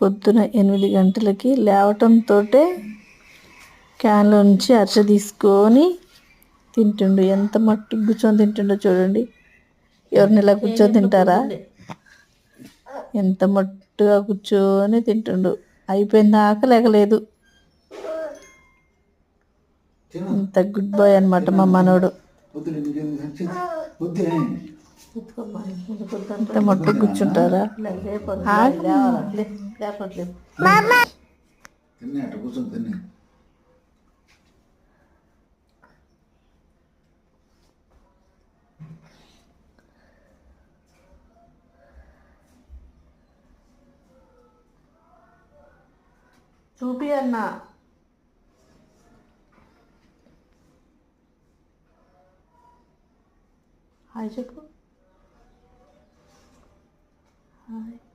పొద్దున ఎనిమిది గంటలకి లేవటంతో క్యాన్లో నుంచి అరచ తీసుకొని తింటుండు. ఎంత మట్టు కూర్చొని తింటుండో చూడండి. ఎవరిని ఇలా కూర్చొని తింటారా? ఎంత మట్టుగా కూర్చొని తింటుండు. అయిపోయింది? ఆకలేకలేదు. తిను. ఇంత గుడ్ బాయ్ అనమాట మా మనోడు. ఇంత మట్టు కూర్చుంటారా? చూపి అన్న హాయ్ చెప్పు. high